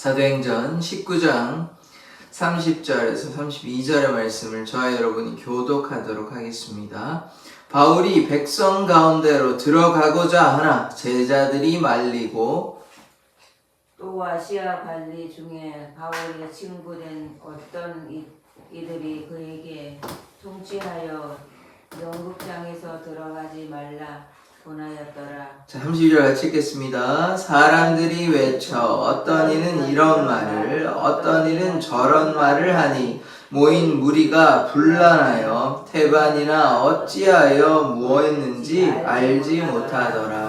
사도행전 19장 30절에서 32절의 말씀을 저와 여러분이 교독하도록 하겠습니다. 바울이 백성 가운데로 들어가고자 하나 제자들이 말리고 또 아시아 관리 중에 바울의 친구된 어떤 이, 이들이 그에게 통치하여 연극장에서 들어가지 말라 권하였더라. 자, 32절 같이 읽겠습니다. 사람들이 외쳐 어떤 이는 이런 말을 어떤 이는 저런 말을 하니 모인 무리가 분란하여 태반이나 어찌하여 무엇했는지 알지 못하더라.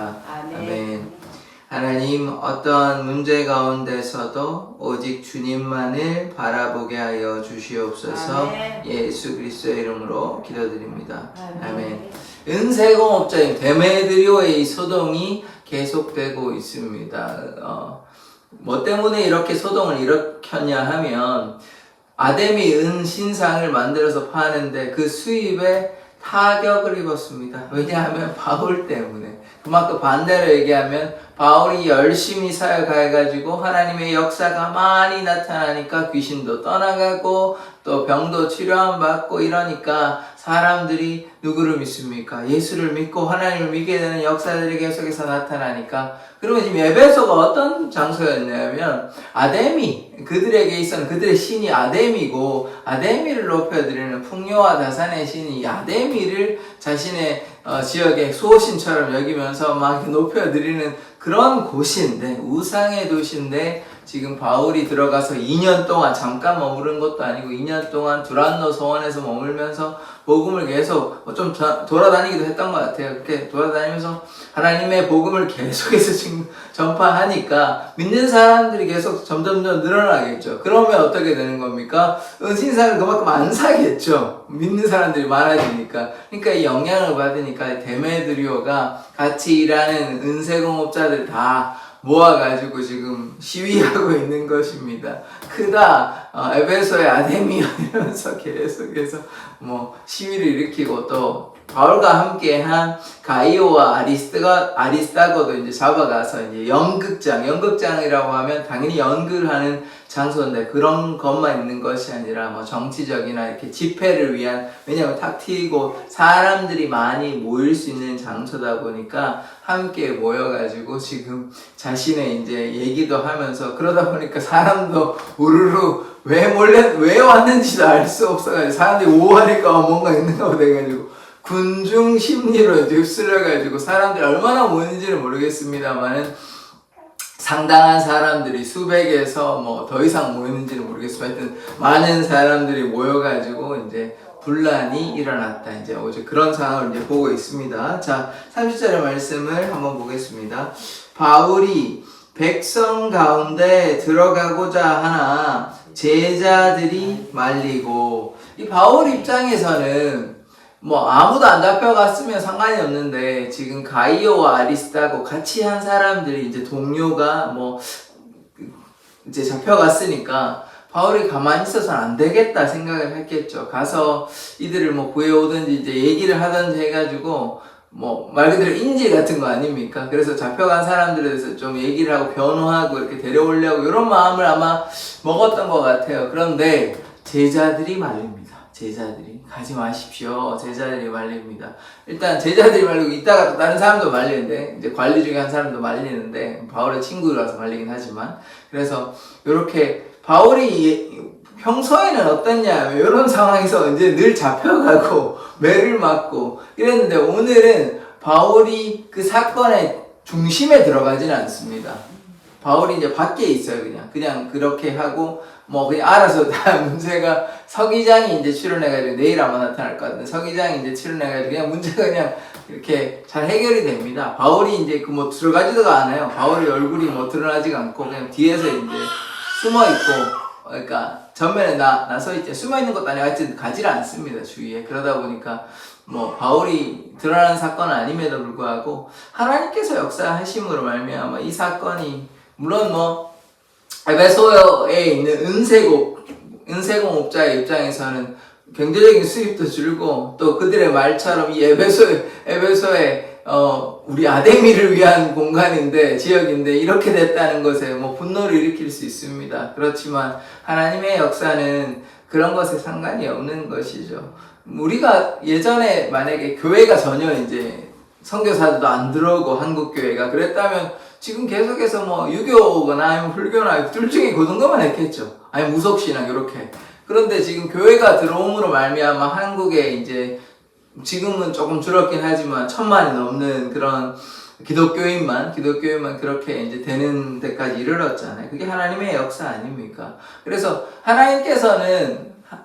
하나님 어떠한 문제 가운데서도 오직 주님만을 바라보게 하여 주시옵소서. 아멘. 예수 그리스도의 이름으로 기도드립니다. 아멘. 아멘. 은세공업자인 데메드리오의 이 소동이 계속되고 있습니다. 어, 뭐 때문에 이렇게 소동을 일으켰냐 하면 아데미 은 신상을 만들어서 파는데 그 수입에 타격을 입었습니다. 왜냐하면 바울 때문에. 그만큼 반대로 얘기하면 바울이 열심히 사역해가지고 하나님의 역사가 많이 나타나니까 귀신도 떠나가고 또 병도 치료함 받고 이러니까 사람들이 누구를 믿습니까? 예수를 믿고 하나님을 믿게 되는 역사들이 계속해서 나타나니까 그러면 지금 에베소가 어떤 장소였냐면 아데미 그들에게 있어는 그들의 신이 아데미고 아데미를 높여드리는 풍요와 다산의 신이 아데미를 자신의 어, 지역의 수호신처럼 여기면서 막 높여드리는 그런 곳인데 우상의 도시인데 지금 바울이 들어가서 2년 동안 잠깐 머무른 것도 아니고 2년 동안 두란노 소원에서 머물면서 복음을 계속 자- 돌아다니기도 했던 것 같아요. 그렇게 돌아다니면서 하나님의 복음을 계속해서 지금 전파하니까 믿는 사람들이 계속 점점점 늘어나겠죠. 그러면 어떻게 되는 겁니까? 은신사를 그만큼 안 사겠죠. 믿는 사람들이 많아지니까. 그러니까 이 영향을 받으니까 데메드리오가 같이 일하는 은세공업자들 다 모아가지고 지금 시위하고 있는 것입니다. 크다, 어, 에베소의 아데미아 이러면서 계속해서 뭐 시위를 일으키고 또 바울과 함께한 가이오와 아리스가 아리스타고도 이제 잡아가서 이제 연극장, 연극장이라고 하면 당연히 연극을 하는 장소인데 그런 것만 있는 것이 아니라 뭐 정치적이나 이렇게 집회를 위한 왜냐면 탁 트이고 사람들이 많이 모일 수 있는 장소다 보니까 함께 모여가지고 지금 자신의 이제 얘기도 하면서 그러다 보니까 사람도 우르르 왜 몰래 왜 왔는지도 알 수 없어가지고 사람들이 오하니까 뭔가 있는가 보다 해가지고 군중 심리로 이제 휩쓸려가지고 사람들이 얼마나 모이는지는 모르겠습니다만은 상당한 사람들이 수백에서 뭐 더 이상 모였는지는 모르겠지만 하여튼 많은 사람들이 모여가지고 이제 분란이 일어났다. 이제 어제 그런 상황을 이제 보고 있습니다. 자, 30절의 말씀을 한번 보겠습니다. 바울이 백성 가운데 들어가고자 하나 제자들이 말리고 이 바울 입장에서는 뭐 아무도 안 잡혀갔으면 상관이 없는데 지금 가이오와 아리스타고 같이 한 사람들이 이제 동료가 뭐 이제 잡혀갔으니까 바울이 가만히 있어서는 안 되겠다 생각을 했겠죠. 가서 이들을 뭐 구해오든지 이제 얘기를 하든지 해가지고 뭐 말 그대로 인질 같은 거 아닙니까? 그래서 잡혀간 사람들에 대해서 좀 얘기를 하고 변호하고 이렇게 데려오려고 이런 마음을 아마 먹었던 것 같아요. 그런데 제자들이 말립니다. 제자들이 가지 마십시오. 제자들이 말립니다. 일단 제자들이 말리고 이따가 또 다른 사람도 말리는데 이제 관리 중에 한 사람도 말리는데 바울의 친구라서 말리긴 하지만 그래서 이렇게 바울이 평소에는 어떻냐 이런 상황에서 이제 늘 잡혀가고 매를 맞고 이랬는데 오늘은 바울이 그 사건의 중심에 들어가지는 않습니다. 바울이 이제 밖에 있어요, 그냥. 그냥 그렇게 하고, 뭐, 그냥 알아서 다 문제가, 서기장이 이제 출연해가지고, 내일 아마 나타날 것 같은데, 서기장이 이제 출연해가지고, 그냥 문제가 그냥 이렇게 잘 해결이 됩니다. 바울이 이제 그 뭐 들어가지도 않아요. 바울의 얼굴이 뭐 드러나지가 않고, 그냥 뒤에서 이제 숨어 있고, 그러니까 전면에 나, 나서 있지, 숨어 있는 것도 아니고, 하여튼 가지를 않습니다, 주위에. 그러다 보니까, 뭐 바울이 드러난 사건은 아님에도 불구하고 하나님께서 역사하심으로 말미암아 이 사건이 물론 뭐 에베소에 있는 은세공 은세공업자의 입장에서는 경제적인 수입도 줄고 또 그들의 말처럼 이 에베소 에베소의 어, 우리 아데미를 위한 공간인데, 지역인데, 이렇게 됐다는 것에 뭐 분노를 일으킬 수 있습니다. 그렇지만, 하나님의 역사는 그런 것에 상관이 없는 것이죠. 우리가 예전에 만약에 교회가 전혀 이제 선교사들도 안 들어오고 한국 교회가 그랬다면 지금 계속해서 뭐 유교거나 아니면 불교나 둘 중에 그 정도만 했겠죠. 아니 무속 신앙 이렇게. 그런데 지금 교회가 들어옴으로 말미암아 한국에 이제 지금은 조금 줄었긴 하지만 천만이 넘는 그런 기독교인만 기독교인만 그렇게 이제 되는 데까지 이르렀잖아요. 그게 하나님의 역사 아닙니까? 그래서 하나님께서는 하-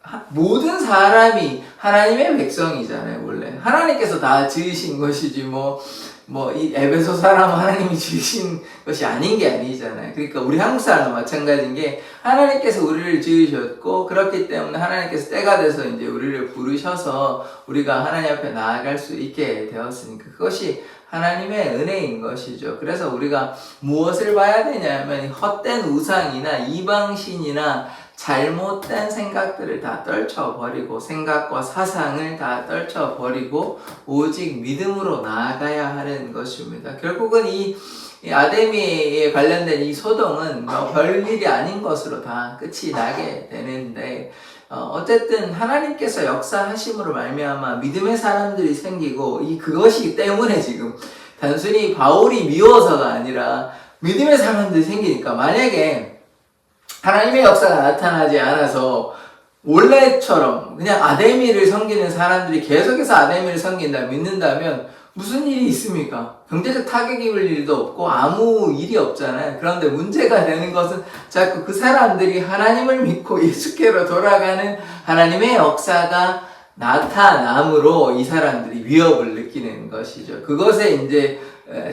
하- 모든 사람이 하나님의 백성이잖아요, 원래. 하나님께서 다 지으신 것이지, 뭐, 뭐, 이 에베소 사람 하나님이 지으신 것이 아닌 게 아니잖아요. 그러니까 우리 한국 사람도 마찬가지인 게, 하나님께서 우리를 지으셨고, 그렇기 때문에 하나님께서 때가 돼서 이제 우리를 부르셔서 우리가 하나님 앞에 나아갈 수 있게 되었으니까, 그것이 하나님의 은혜인 것이죠. 그래서 우리가 무엇을 봐야 되냐면, 헛된 우상이나 이방신이나 잘못된 생각들을 다 떨쳐버리고 생각과 사상을 다 떨쳐버리고 오직 믿음으로 나아가야 하는 것입니다. 결국은 이, 이 아데미에 관련된 이 소동은 뭐 별일이 아닌 것으로 다 끝이 나게 되는데 어, 어쨌든 하나님께서 역사하심으로 말미암아 믿음의 사람들이 생기고 이 그것이 때문에 지금 단순히 바울이 미워서가 아니라 믿음의 사람들이 생기니까 만약에 하나님의 역사가 나타나지 않아서 원래처럼 그냥 아데미를 섬기는 사람들이 계속해서 아데미를 섬긴다 믿는다면 무슨 일이 있습니까? 경제적 타격이 입을 일도 없고 아무 일이 없잖아요. 그런데 문제가 되는 것은 자꾸 그 사람들이 하나님을 믿고 예수께로 돌아가는 하나님의 역사가 나타남으로 이 사람들이 위협을 느끼는 것이죠. 그것에 이제 에,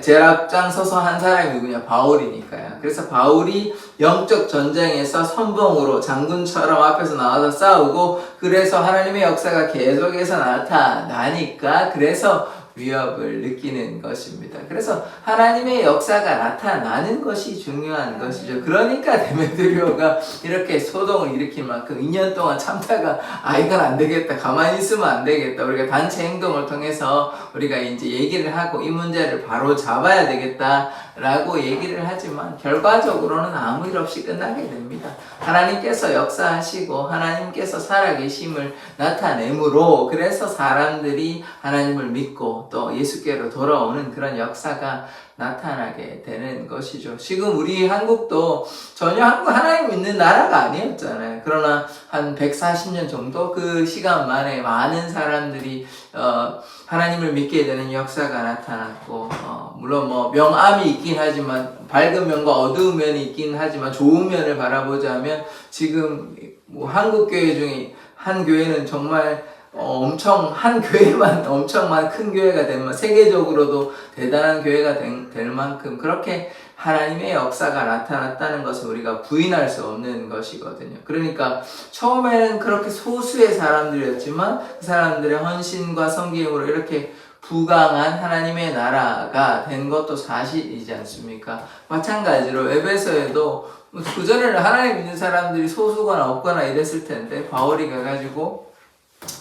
제일 앞장서서 한 사람이 누구냐? 바울이니까요. 그래서 바울이 영적 전쟁에서 선봉으로 장군처럼 앞에서 나와서 싸우고 그래서 하나님의 역사가 계속해서 나타나니까 그래서 위협을 느끼는 것입니다. 그래서 하나님의 역사가 나타나는 것이 중요한 것이죠. 그러니까 데메드리오가 이렇게 소동을 일으킬 만큼 2년 동안 참다가 아 이건 안 되겠다. 가만히 있으면 안 되겠다. 우리가 단체 행동을 통해서 우리가 이제 얘기를 하고 이 문제를 바로 잡아야 되겠다 라고 얘기를 하지만 결과적으로는 아무 일 없이 끝나게 됩니다. 하나님께서 역사하시고 하나님께서 살아계심을 나타내므로 그래서 사람들이 하나님을 믿고 또 예수께로 돌아오는 그런 역사가 나타나게 되는 것이죠. 지금 우리 한국도 전혀 한국 하나님 믿는 나라가 아니었잖아요. 그러나 한 140년 정도 그 시간 만에 많은 사람들이 어, 하나님을 믿게 되는 역사가 나타났고 어, 물론 뭐 명암이 있긴 하지만 밝은 면과 어두운 면이 있긴 하지만 좋은 면을 바라보자면 지금 뭐 한국 교회 중에 한 교회는 정말 어, 엄청 한 교회만 엄청만 큰 교회가 되면 세계적으로도 대단한 교회가 된- 될 만큼 그렇게 하나님의 역사가 나타났다는 것을 우리가 부인할 수 없는 것이거든요. 그러니까 처음에는 그렇게 소수의 사람들이었지만 그 사람들의 헌신과 섬김으로 이렇게 부강한 하나님의 나라가 된 것도 사실이지 않습니까? 마찬가지로 에베소에도 그전에는 하나님 믿는 사람들이 소수거나 없거나 이랬을 텐데 바울이 가가지고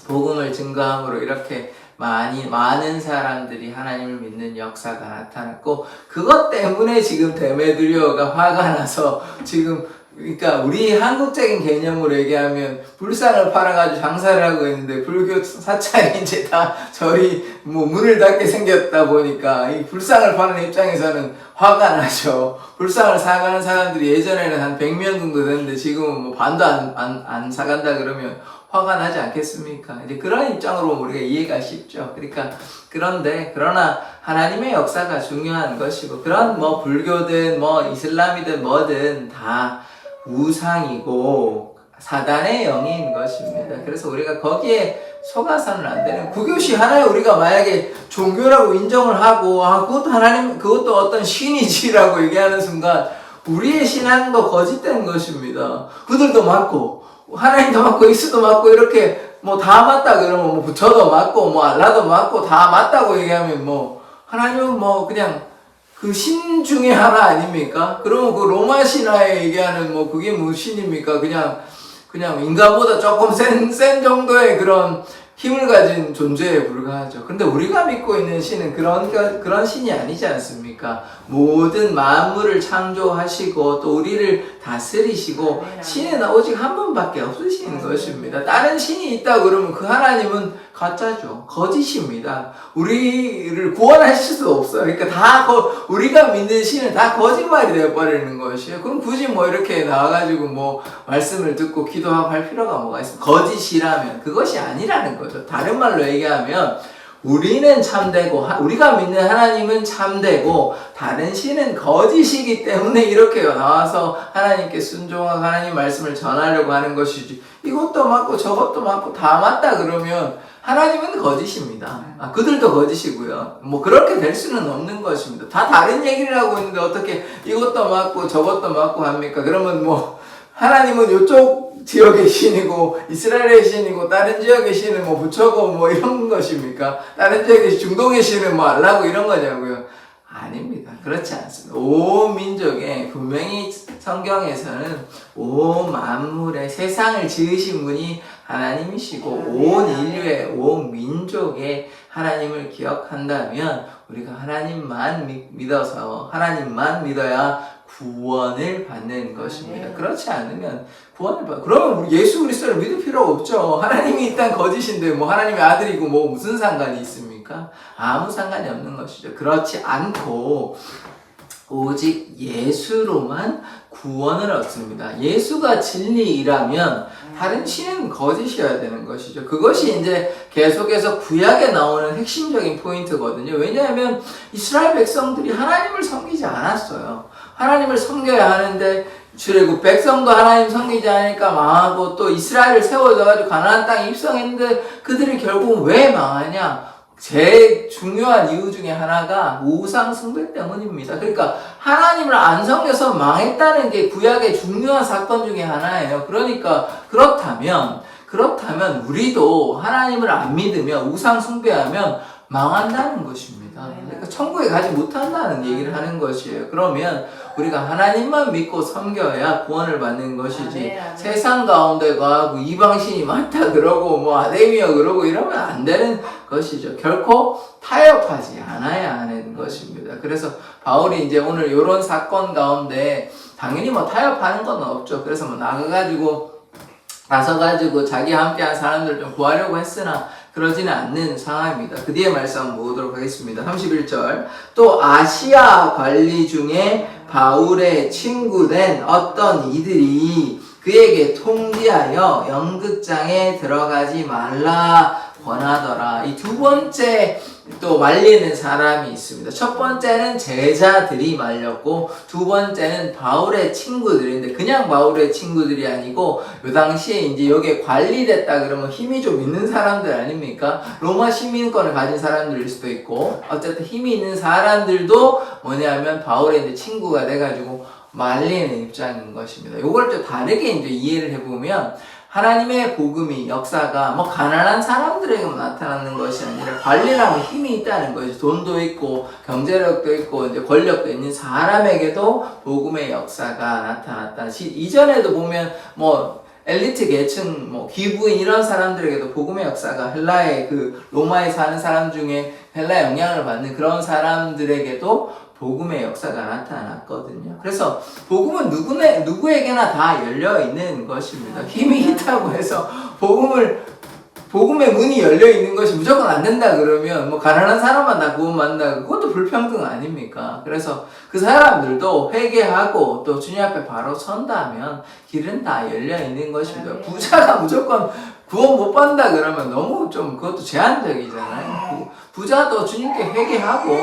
복음을 증거함으로 이렇게 많이 많은 사람들이 하나님을 믿는 역사가 나타났고 그것 때문에 지금 데메드리오가 화가 나서 지금 그러니까 우리 한국적인 개념으로 얘기하면 불상을 팔아가지고 장사를 하고 있는데 불교 사찰이 이제 다 절이 뭐 문을 닫게 생겼다 보니까 이 불상을 파는 입장에서는 화가 나죠. 불상을 사가는 사람들이 예전에는 한 100명 정도 됐는데 지금은 뭐 반도 안, 안, 안 사간다 그러면 화가 나지 않겠습니까? 이제 그런 입장으로 우리가 이해가 쉽죠. 그러니까 그런데 그러나 하나님의 역사가 중요한 것이고 그런 뭐 불교든 뭐 이슬람이든 뭐든 다 우상이고 사단의 영인 것입니다. 그래서 우리가 거기에 속아서는 안 되는 구교시 하나에 우리가 만약에 종교라고 인정을 하고 아 그것도 하나님 그것도 어떤 신이지라고 얘기하는 순간 우리의 신앙도 거짓된 것입니다. 그들도 맞고 하나님도 맞고 예수도 맞고 이렇게 뭐 다 맞다 그러면 뭐 부처도 맞고 뭐 알라도 맞고 다 맞다고 얘기하면 뭐 하나님은 뭐 그냥 그 신 중에 하나 아닙니까? 그러면 그 로마 신화에 얘기하는 뭐 그게 무슨 신입니까? 그냥 그냥 인간보다 조금 센, 센 정도의 그런 힘을 가진 존재에 불과하죠. 근데 우리가 믿고 있는 신은 그런 그런 신이 아니지 않습니까? 모든 만물을 창조하시고 또 우리를 다스리시고 신은 오직 한 분밖에 없으신. 것입니다. 다른 신이 있다 그러면 그 하나님은 가짜죠. 거짓입니다. 우리를 구원하실 수 없어요. 그러니까 다 거, 우리가 믿는 신은 다 거짓말이 되어 버리는 것이에요. 그럼 굳이 뭐 이렇게 나와가지고 뭐 말씀을 듣고 기도하고 할 필요가 뭐가 있어? 거짓이라면 그것이 아니라는 거죠. 다른 말로 얘기하면 우리는 참되고 하- 우리가 믿는 하나님은 참되고 다른 신은 거짓이기 때문에 이렇게 나와서 하나님께 순종하고 하나님 말씀을 전하려고 하는 것이지 이것도 맞고 저것도 맞고 다 맞다 그러면 하나님은 거짓입니다. 아, 그들도 거짓이고요. 뭐 그렇게 될 수는 없는 것입니다. 다 다른 얘기를 하고 있는데 어떻게 이것도 맞고 저것도 맞고 합니까? 그러면 뭐 하나님은 이쪽 지역의 신이고 이스라엘의 신이고 다른 지역의 신은 뭐 부처고 뭐 이런 것입니까? 다른 지역의 중동의 신은 뭐 알라고 이런 거냐고요? 아닙니다. 그렇지 않습니다. 온 민족에 분명히 성경에서는 온 만물의 세상을 지으신 분이 하나님이시고 온 인류의 온 민족의 하나님을 기억한다면 우리가 하나님만 믿- 믿어서 하나님만 믿어야 구원을 받는 것입니다. 아멘. 그렇지 않으면 구원을 받. 그러면 우리 예수 그리스도를 믿을 필요 없죠. 하나님이 일단 거짓인데 뭐 하나님의 아들이고 뭐 무슨 상관이 있습니까? 아무 상관이 없는 것이죠. 그렇지 않고 오직 예수로만 구원을 얻습니다. 예수가 진리이라면 다른 신은 거짓이어야 되는 것이죠. 그것이 이제 계속해서 구약에 나오는 핵심적인 포인트거든요. 왜냐하면 이스라엘 백성들이 하나님을 섬기지 않았어요. 하나님을 섬겨야 하는데 출애굽 백성도 하나님 섬기지 않으니까 망하고 또 이스라엘을 세워져가지고 가나안 땅에 입성했는데 그들이 결국 왜 망하냐? 제일 중요한 이유 중에 하나가 우상 숭배 때문입니다. 그러니까 하나님을 안 섬겨서 망했다는 게 구약의 중요한 사건 중에 하나예요. 그러니까 그렇다면 그렇다면 우리도 하나님을 안 믿으면 우상 숭배하면 망한다는 것입니다. 그러니까 천국에 가지 못한다는 얘기를 하는 것이에요. 그러면 우리가 하나님만 믿고 섬겨야 구원을 받는 것이지 아멘, 아멘. 세상 가운데 가고 이방신이 많다 그러고 뭐 아데미어 그러고 이러면 안 되는 것이죠. 결코 타협하지 않아야 하는 것입니다. 그래서 바울이 이제 오늘 이런 사건 가운데 당연히 뭐 타협하는 건 없죠. 그래서 뭐 나가가지고 나서가지고 자기 함께한 사람들 좀 구하려고 했으나 그러지는 않는 상황입니다. 그 뒤에 말씀 보도록 하겠습니다. 31절. 또 아시아 관리 중에 바울의 친구된 어떤 이들이 그에게 통지하여 연극장에 들어가지 말라 권하더라. 이 두 번째 또 말리는 사람이 있습니다. 첫 번째는 제자들이 말렸고 두 번째는 바울의 친구들인데 그냥 바울의 친구들이 아니고 요 당시에 이제 여기에 관리됐다 그러면 힘이 좀 있는 사람들 아닙니까? 로마 시민권을 가진 사람들일 수도 있고 어쨌든 힘이 있는 사람들도 뭐냐면 바울의 이제 친구가 돼가지고 말리는 입장인 것입니다. 요걸 좀 다르게 이제 이해를 해보면 하나님의 복음이 역사가 뭐 가난한 사람들에게만 나타나는 것이 아니라 관리라면 힘이 있다는 것이 돈도 있고 경제력도 있고 이제 권력도 있는 사람에게도 복음의 역사가 나타났다. 시- 이전에도 보면 뭐 엘리트 계층, 뭐 기부인 이런 사람들에게도 복음의 역사가 헬라의 그 로마에 사는 사람 중에 헬라 영향을 받는 그런 사람들에게도 복음의 역사가 나타났거든요. 그래서 복음은 누구네, 누구에게나 다 열려 있는 것입니다. 힘이 있다고 해서 복음을 복음의 문이 열려 있는 것이 무조건 안 된다 그러면 뭐 가난한 사람만 다 구원받는다 그것도 불평등 아닙니까? 그래서 그 사람들도 회개하고 또 주님 앞에 바로 선다면 길은 다 열려 있는 것입니다. 부자가 무조건 구원 못 받는다 그러면 너무 좀 그것도 제한적이잖아요. 부- 부자도 주님께 회개하고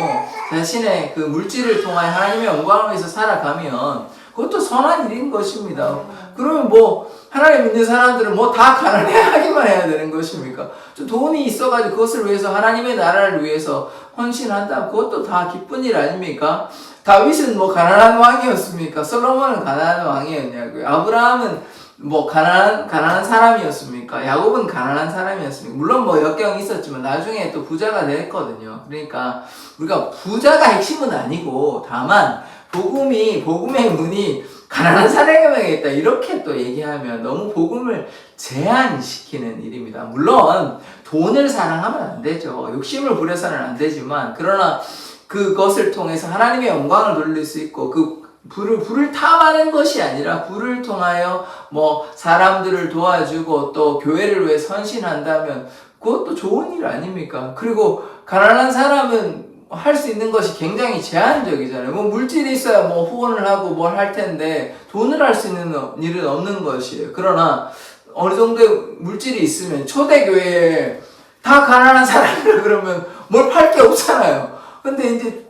자신의 그 물질을 통하여 하나님의 영광을 위해서 살아가면 그것도 선한 일인 것입니다. 그러면 뭐 하나님 믿는 사람들은 뭐 다 가난해하기만 해야 되는 것입니까? 좀 돈이 있어가지고 그것을 위해서 하나님의 나라를 위해서 헌신한다. 그것도 다 기쁜 일 아닙니까? 다윗은 뭐 가난한 왕이었습니까? 솔로몬은 가난한 왕이었냐고요? 아브라함은 뭐 가난한 가난한 사람이었습니까? 야곱은 가난한 사람이었습니까? 물론 뭐 역경이 있었지만 나중에 또 부자가 됐거든요. 그러니까 우리가 부자가 핵심은 아니고 다만 복음이 복음의 문이 가난한 사람에게 있다 이렇게 또 얘기하면 너무 복음을 제한시키는 일입니다. 물론 돈을 사랑하면 안 되죠. 욕심을 부려서는 안 되지만 그러나 그것을 통해서 하나님의 영광을 돌릴 수 있고 그 불을 불을 탐하는 것이 아니라 불을 통하여 뭐 사람들을 도와주고 또 교회를 위해 선신한다면 그것도 좋은 일 아닙니까? 그리고 가난한 사람은 할 수 있는 것이 굉장히 제한적이잖아요. 뭐 물질이 있어야 뭐 후원을 하고 뭘 할 텐데 돈을 할 수 있는 일은 없는 것이에요. 그러나 어느 정도의 물질이 있으면 초대교회에 다 가난한 사람이라 그러면 뭘 팔 게 없잖아요. 근데 이제 좀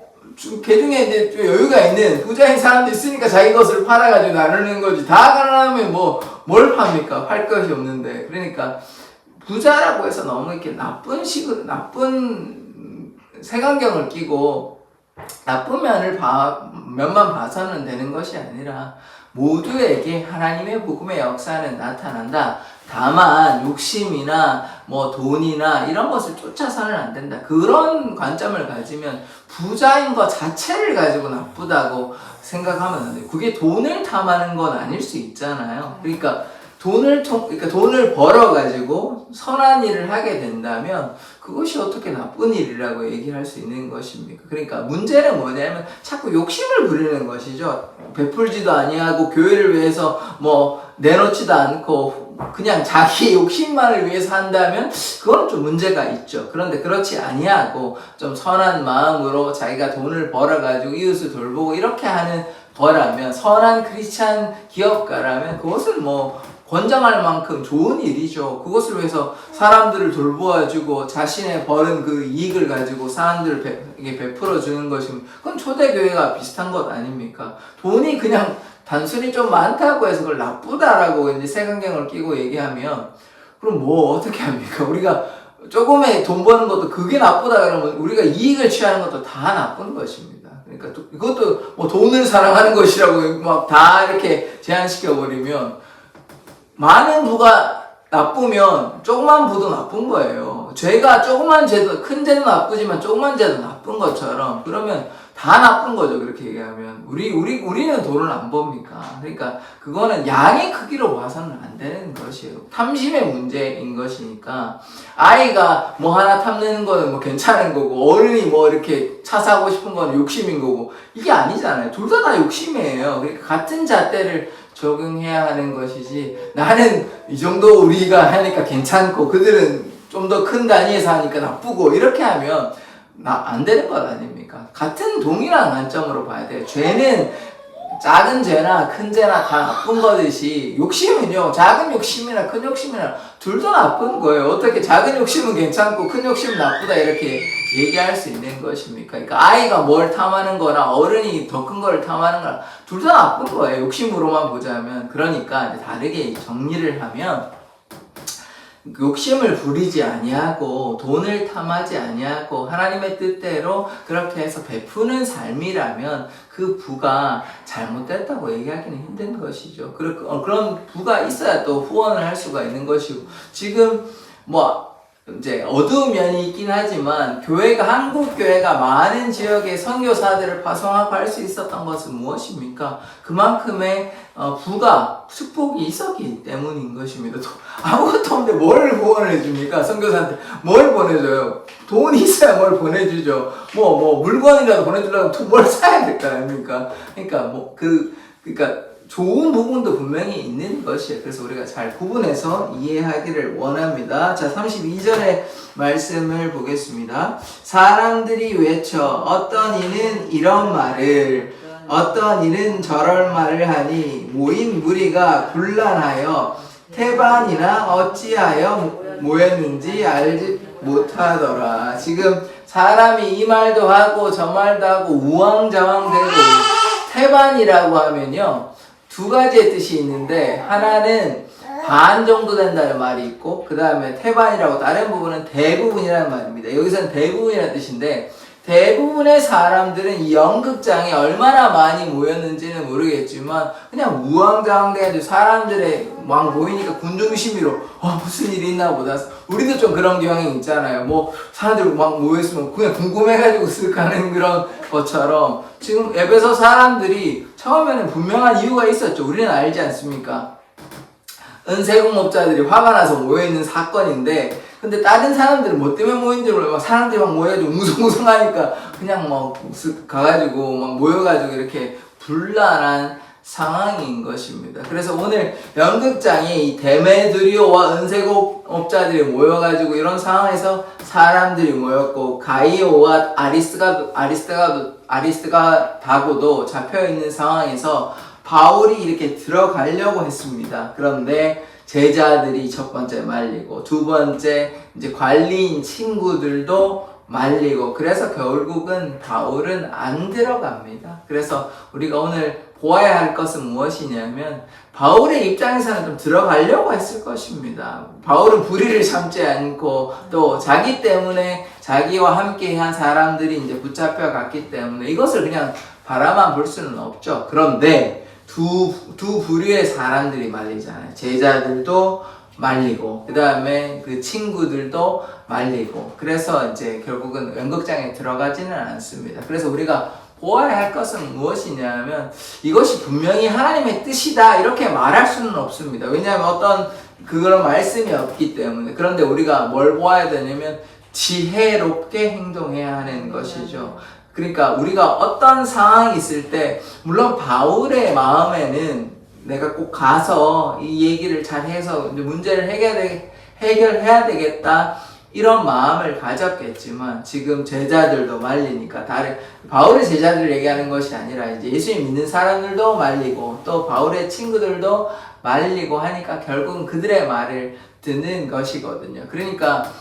개중에 이제 좀 여유가 있는 부자인 사람도 있으니까 자기 것을 팔아가지고 나누는 거지. 다 가난하면 뭐 뭘 팝니까? 팔 것이 없는데. 그러니까 부자라고 해서 너무 이렇게 나쁜 식으로 나쁜 색안경을 끼고 나쁜 면을 봐, 면만 봐서는 되는 것이 아니라 모두에게 하나님의 복음의 역사는 나타난다. 다만 욕심이나 뭐 돈이나 이런 것을 쫓아서는 안 된다. 그런 관점을 가지면 부자인 것 자체를 가지고 나쁘다고 생각하면 안 돼요. 그게 돈을 탐하는 건 아닐 수 있잖아요. 그러니까 돈을 통, 그러니까 돈을 벌어 가지고 선한 일을 하게 된다면 그것이 어떻게 나쁜 일이라고 얘기할 수 있는 것입니까? 그러니까 문제는 뭐냐면 자꾸 욕심을 부리는 것이죠. 베풀지도 아니하고 교회를 위해서 뭐 내놓지도 않고 그냥 자기 욕심만을 위해서 한다면 그건 좀 문제가 있죠. 그런데 그렇지 아니하고 좀 선한 마음으로 자기가 돈을 벌어 가지고 이웃을 돌보고 이렇게 하는 거라면 선한 크리스찬 기업가라면 그것은 뭐 권장할 만큼 좋은 일이죠. 그것을 위해서 사람들을 돌보아주고 자신의 벌은 그 이익을 가지고 이게 베풀어 주는 것이면 그건 초대교회가 비슷한 것 아닙니까? 돈이 그냥 단순히 좀 많다고 해서 그걸 나쁘다라고 이제 색안경을 끼고 얘기하면 그럼 뭐 어떻게 합니까? 우리가 조금의 돈 버는 것도 그게 나쁘다 그러면 우리가 이익을 취하는 것도 다 나쁜 것입니다. 그러니까 또 이것도 뭐 돈을 사랑하는 것이라고 막 다 이렇게 제한시켜 버리면 많은 부가 나쁘면 조그만 부도 나쁜 거예요. 죄가 조그만 죄도 큰 죄도 나쁘지만 조그만 죄도 나쁜 것처럼 그러면 다 나쁜 거죠. 그렇게 얘기하면 우리 우리 우리는 돈을 안 법니까? 그러니까 그거는 양의 크기로 봐서는 안 되는 것이에요. 탐심의 문제인 것이니까 아이가 뭐 하나 탐내는 거는 뭐 괜찮은 거고 어른이 뭐 이렇게 차 사고 싶은 거는 욕심인 거고 이게 아니잖아요. 둘 다 다 욕심이에요. 그러니까 같은 잣대를 적응해야 하는 것이지 나는 이 정도 우리가 하니까 괜찮고 그들은 좀 더 큰 단위에서 하니까 나쁘고 이렇게 하면 나 안 되는 것 아닙니까? 같은 동일한 관점으로 봐야 돼요. 죄는 작은 죄나 큰 죄나 다 나쁜 거듯이 욕심은요 작은 욕심이나 큰 욕심이나 둘 다 나쁜 거예요. 어떻게 작은 욕심은 괜찮고 큰 욕심은 나쁘다 이렇게 얘기할 수 있는 것입니까? 그러니까 아이가 뭘 탐하는 거나 어른이 더큰 거를 탐하는 거나 둘 다 나쁜 거예요. 욕심으로만 보자면 그러니까 다르게 정리를 하면 욕심을 부리지 아니하고 돈을 탐하지 아니하고 하나님의 뜻대로 그렇게 해서 베푸는 삶이라면 그 부가 잘못됐다고 얘기하기는 힘든 것이죠. 어, 그런 부가 있어야 또 후원을 할 수가 있는 것이고 지금 뭐 이제 어두운 면이 있긴 하지만 교회가 한국 교회가 많은 지역의 선교사들을 파송하고 할수 있었던 것은 무엇입니까? 그만큼의 어, 부가 축복이 있었기 때문인 것입니다. 또 아무것도 없는데 뭘 후원을 해줍니까? 선교사한테 뭘 보내줘요? 돈이 있어야 뭘 보내주죠. 뭐뭐 물건이라도 보내주려면 또뭘 사야 될 거 아닙니까? 그러니까 뭐 그 그러니까 좋은 부분도 분명히 있는 것이에요. 그래서 우리가 잘 구분해서 이해하기를 원합니다. 자, 32절의 말씀을 보겠습니다. 사람들이 외쳐 어떤 이는 이런 말을 어떤 이는 저럴 말을 하니 모인 무리가 곤란하여 태반이나 어찌하여 모였는지 알지 못하더라. 지금 사람이 이 말도 하고 저 말도 하고 우왕좌왕되고 태반이라고 하면요 두 가지의 뜻이 있는데 하나는 반 정도 된다는 말이 있고 그 다음에 태반이라고 다른 부분은 대부분이라는 말입니다. 여기서는 대부분이라는 뜻인데 대부분의 사람들은 이 연극장에 얼마나 많이 모였는지는 모르겠지만 그냥 우왕좌왕돼가지고 사람들의 막 모이니까 군중심리로 어 무슨 일이 있나 보다. 우리도 좀 그런 경향이 있잖아요. 뭐 사람들 막 모였으면 그냥 궁금해가지고 쓱 가는 그런 것처럼 지금 앱에서 사람들이 처음에는 분명한 이유가 있었죠. 우리는 알지 않습니까? 은세공업자들이 화가 나서 모여있는 사건인데 근데 다른 사람들은 뭐 때문에 모인지 몰라 막 사람들이 막 모여가지고 웅성웅성하니까 그냥 막쓱 가가지고 막 모여가지고 이렇게 불란한 상황인 것입니다. 그래서 오늘 연극장에 이 데메드리오와 은세공업자들이 모여가지고 이런 상황에서 사람들이 모였고 가이오와 아리스가 아리스가 아리스가 다고도 잡혀 있는 상황에서 바울이 이렇게 들어가려고 했습니다. 그런데 제자들이 첫 번째 말리고 두 번째 이제 관리인 친구들도 말리고 그래서 결국은 바울은 안 들어갑니다. 그래서 우리가 오늘 보아야 할 것은 무엇이냐면 바울의 입장에서는 좀 들어가려고 했을 것입니다. 바울은 불의를 참지 않고 또 자기 때문에 자기와 함께 한 사람들이 이제 붙잡혀 갔기 때문에 이것을 그냥 바라만 볼 수는 없죠. 그런데 두, 두 부류의 사람들이 말리잖아요. 제자들도 말리고, 그 다음에 그 친구들도 말리고, 그래서 이제 결국은 연극장에 들어가지는 않습니다. 그래서 우리가 보아야 할 것은 무엇이냐면, 이것이 분명히 하나님의 뜻이다, 이렇게 말할 수는 없습니다. 왜냐하면 어떤 그런 말씀이 없기 때문에. 그런데 우리가 뭘 보아야 되냐면, 지혜롭게 행동해야 하는 것이죠. 그러니까 우리가 어떤 상황이 있을 때 물론 바울의 마음에는 내가 꼭 가서 이 얘기를 잘 해서 문제를 해결해, 해결해야 되겠다 이런 마음을 가졌겠지만 지금 제자들도 말리니까 다른 바울의 제자들 얘기하는 것이 아니라 이제 예수님 믿는 사람들도 말리고 또 바울의 친구들도 말리고 하니까 결국은 그들의 말을 듣는 것이거든요. 그러니까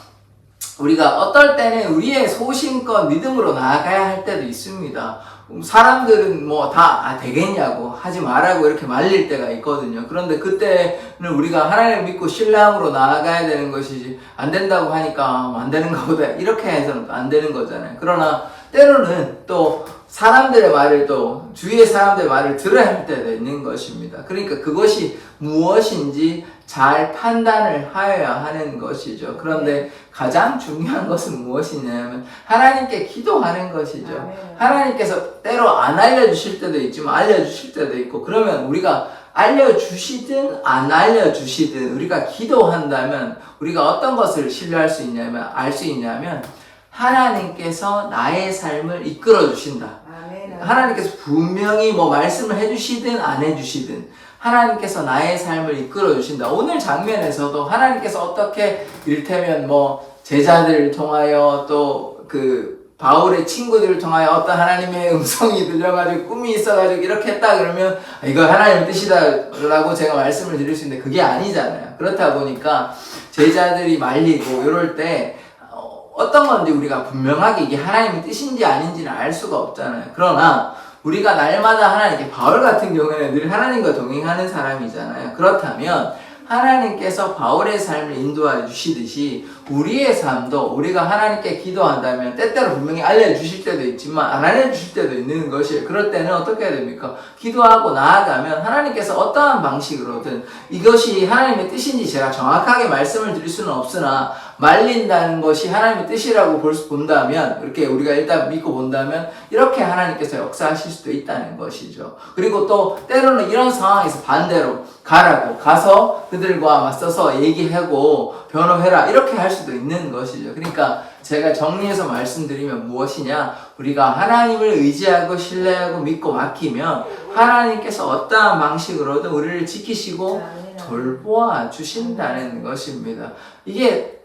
우리가 어떨 때는 우리의 소신껏 믿음으로 나아가야 할 때도 있습니다. 음, 사람들은 뭐다 아, 되겠냐고 하지 말라고 이렇게 말릴 때가 있거든요. 그런데 그때는 우리가 하나님을 믿고 신뢰함으로 나아가야 되는 것이지 안 된다고 하니까 뭐안 되는가 보다 이렇게 해서는 또안 되는 거잖아요. 그러나 때로는 또 사람들의 말을 또 주위의 사람들의 말을 들어야 할 때도 있는 것입니다. 그러니까 그것이 무엇인지 잘 판단을 하여야 하는 것이죠. 그런데 가장 중요한 것은 무엇이냐면 하나님께 기도하는 것이죠. 아멘. 하나님께서 때로 안 알려주실 때도 있지만 알려주실 때도 있고 그러면 우리가 알려주시든 안 알려주시든 우리가 기도한다면 우리가 어떤 것을 신뢰할 수 있냐면 알 수 있냐면 하나님께서 나의 삶을 이끌어 주신다. 아멘. 하나님께서 분명히 뭐 말씀을 해주시든 안 해주시든 하나님께서 나의 삶을 이끌어 주신다. 오늘 장면에서도 하나님께서 어떻게 이를테면 뭐 제자들을 통하여 또 그 바울의 친구들을 통하여 어떤 하나님의 음성이 들려가지고 꿈이 있어가지고 이렇게 했다 그러면 아, 이거 하나님의 뜻이다라고 제가 말씀을 드릴 수 있는데 그게 아니잖아요. 그렇다 보니까 제자들이 말리고 이럴 때 어, 어떤 건지 우리가 분명하게 이게 하나님의 뜻인지 아닌지는 알 수가 없잖아요. 그러나 우리가 날마다 하나님께 바울 같은 경우에는 늘 하나님과 동행하는 사람이잖아요. 그렇다면 하나님께서 바울의 삶을 인도해 주시듯이 우리의 삶도 우리가 하나님께 기도한다면 때때로 분명히 알려주실 때도 있지만 안 알려주실 때도 있는 것이에요. 그럴 때는 어떻게 해야 됩니까? 기도하고 나아가면 하나님께서 어떠한 방식으로든 이것이 하나님의 뜻인지 제가 정확하게 말씀을 드릴 수는 없으나 말린다는 것이 하나님의 뜻이라고 볼 수, 본다면, 이렇게 우리가 일단 믿고 본다면, 이렇게 하나님께서 역사하실 수도 있다는 것이죠. 그리고 또, 때로는 이런 상황에서 반대로 가라고, 가서 그들과 맞서서 얘기하고, 변호해라, 이렇게 할 수도 있는 것이죠. 그러니까, 제가 정리해서 말씀드리면 무엇이냐? 우리가 하나님을 의지하고, 신뢰하고, 믿고, 맡기면, 하나님께서 어떠한 방식으로든 우리를 지키시고, 돌보아 주신다는 것입니다. 이게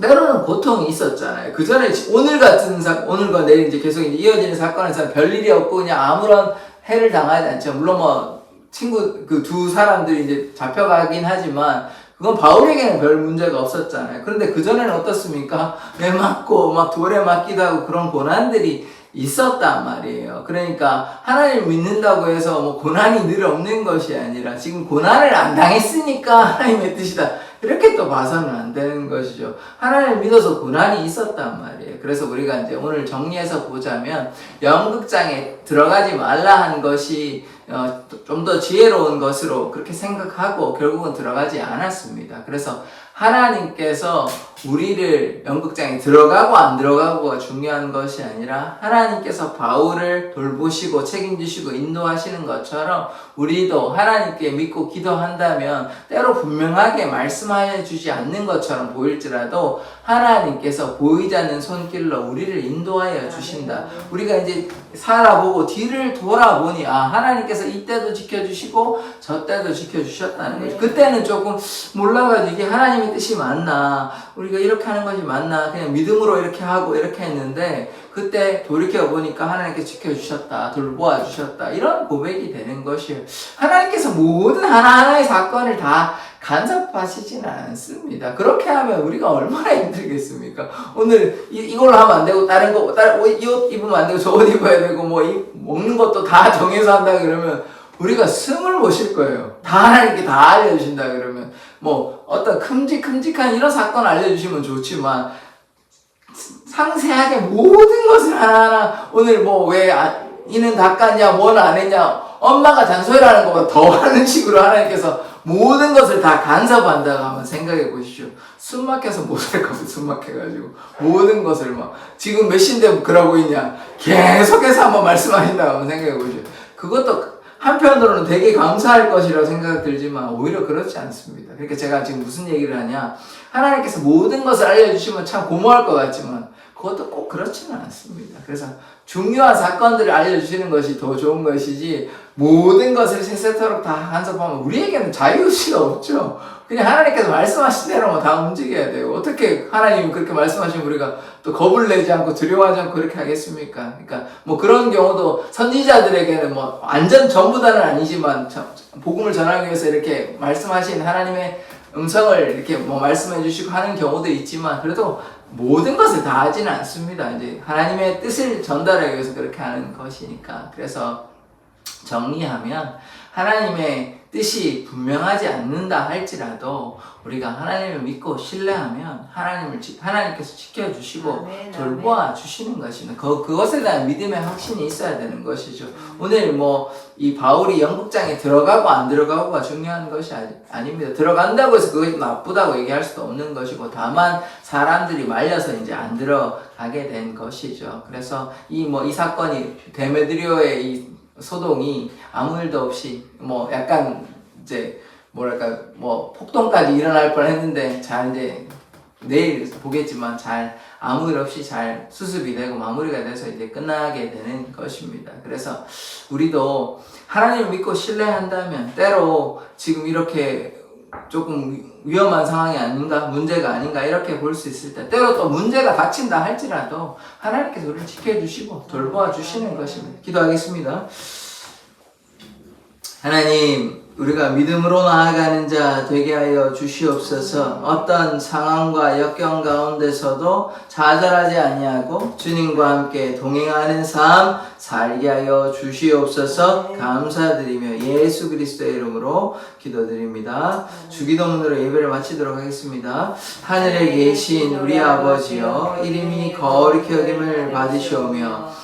때로는 고통이 있었잖아요. 그 전에 오늘 같은 사 오늘과 내일 이제 계속 이제 이어지는 사건에서 별일이 없고 그냥 아무런 해를 당하지 않죠. 물론 뭐 친구 그 두 사람들이 이제 잡혀가긴 하지만 그건 바울에게는 별 문제가 없었잖아요. 그런데 그 전에는 어떻습니까? 매 맞고 막 돌에 맞기도 하고 그런 고난들이 있었단 말이에요. 그러니까 하나님을 믿는다고 해서 뭐 고난이 늘 없는 것이 아니라 지금 고난을 안 당했으니까 하나님의 뜻이다. 이렇게 또 봐서는 안 되는 것이죠. 하나님을 믿어서 고난이 있었단 말이에요. 그래서 우리가 이제 오늘 정리해서 보자면 연극장에 들어가지 말라 한 것이 어, 좀 더 지혜로운 것으로 그렇게 생각하고 결국은 들어가지 않았습니다. 그래서 하나님께서 우리를 연극장에 들어가고 안 들어가고가 중요한 것이 아니라 하나님께서 바울을 돌보시고 책임지시고 인도하시는 것처럼 우리도 하나님께 믿고 기도한다면 때로 분명하게 말씀하여 주지 않는 것처럼 보일지라도 하나님께서 보이지 않는 손길로 우리를 인도하여 주신다. 우리가 이제 살아보고 뒤를 돌아보니 아 하나님께서 이때도 지켜주시고 저 때도 지켜주셨다는 거죠. 그때는 조금 몰라가지고 이게 하나님의 뜻이 맞나 우리가 이렇게 하는 것이 맞나 그냥 믿음으로 이렇게 하고 이렇게 했는데 그때 돌이켜 보니까 하나님께 지켜주셨다 돌보아 주셨다 이런 고백이 되는 것이에요. 하나님께서 모든 하나하나의 사건을 다 간섭하시지는 않습니다. 그렇게 하면 우리가 얼마나 힘들겠습니까? 오늘 이, 이걸로 하면 안 되고 다른 거 다른 옷, 이옷 입으면 안 되고 저 옷 입어야 되고 뭐 이, 먹는 것도 다 정해서 한다 그러면 우리가 숨을 못 쉴 거예요. 다 하나님께 다 알려주신다 그러면 뭐 어떤 큼직큼직한 이런 사건 알려주시면 좋지만 상세하게 모든 것을 하나하나 오늘 뭐 왜 이는 닦았냐 뭐는 안 했냐 엄마가 잔소리하는 것보다 더 하는 식으로 하나님께서 모든 것을 다 간섭한다고 한번 생각해 보십시오. 숨 막혀서 못살 겁니다. 숨 막혀가지고 모든 것을 막 지금 몇 시인데 그러고 있냐 계속해서 한번 말씀하신다고 한번 생각해 보십시오. 그것도 한편으로는 되게 감사할 것이라고 생각 들지만 오히려 그렇지 않습니다. 그러니까 제가 지금 무슨 얘기를 하냐 하나님께서 모든 것을 알려주시면 참 고마울 것 같지만 그것도 꼭 그렇지는 않습니다. 그래서 중요한 사건들을 알려주시는 것이 더 좋은 것이지 모든 것을 세세토록 다 간섭하면 우리에게는 자유의지가 없죠. 그냥 하나님께서 말씀하신 대로만 다 움직여야 돼요. 어떻게 하나님이 그렇게 말씀하시면 우리가 또 겁을 내지 않고 두려워하지 않고 그렇게 하겠습니까? 그러니까 뭐 그런 경우도 선지자들에게는 뭐 완전 전부 다는 아니지만 참 복음을 전하기 위해서 이렇게 말씀하신 하나님의 음성을 이렇게 뭐 말씀해 주시고 하는 경우도 있지만 그래도 모든 것을 다 하지는 않습니다. 이제 하나님의 뜻을 전달하기 위해서 그렇게 하는 것이니까. 그래서 정리하면 하나님의 뜻이 분명하지 않는다 할지라도 우리가 하나님을 믿고 신뢰하면 하나님을 지- 하나님께서 지켜주시고 아멘, 돌보아 주시는 것입니다. 그, 그것에 대한 믿음의 확신이 있어야 되는 것이죠. 오늘 뭐 이 바울이 영국장에 들어가고 안 들어가고가 중요한 것이 아니, 아닙니다. 들어간다고 해서 그것이 나쁘다고 얘기할 수도 없는 것이고 다만 사람들이 말려서 이제 안 들어가게 된 것이죠. 그래서 이 뭐이 사건이 데메드리오의 이 소동이 아무 일도 없이 뭐 약간 이제 뭐랄까 뭐 폭동까지 일어날 뻔했는데 잘 이제 내일 보겠지만 잘 아무 일 없이 잘 수습이 되고 마무리가 돼서 이제 끝나게 되는 것입니다. 그래서 우리도 하나님을 믿고 신뢰한다면 때로 지금 이렇게 조금 위험한 상황이 아닌가 문제가 아닌가 이렇게 볼 수 있을 때 때로 또 문제가 닥친다 할지라도 하나님께서 우리를 지켜주시고 돌보아 주시는 것입니다. 기도하겠습니다. 하나님, 우리가 믿음으로 나아가는 자 되게 하여 주시옵소서. 어떤 상황과 역경 가운데서도 좌절하지 아니하고 주님과 함께 동행하는 삶 살게 하여 주시옵소서. 감사드리며 예수 그리스도의 이름으로 기도드립니다. 주기도문으로 예배를 마치도록 하겠습니다. 하늘에 계신 우리 아버지여 이름이 거룩히 여김을 받으시오며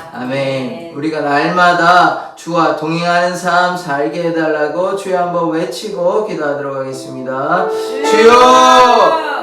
아멘. 우리가 날마다 주와 동행하는 삶 살게 해달라고 주여 한번 외치고 기도하도록 하겠습니다. 주여!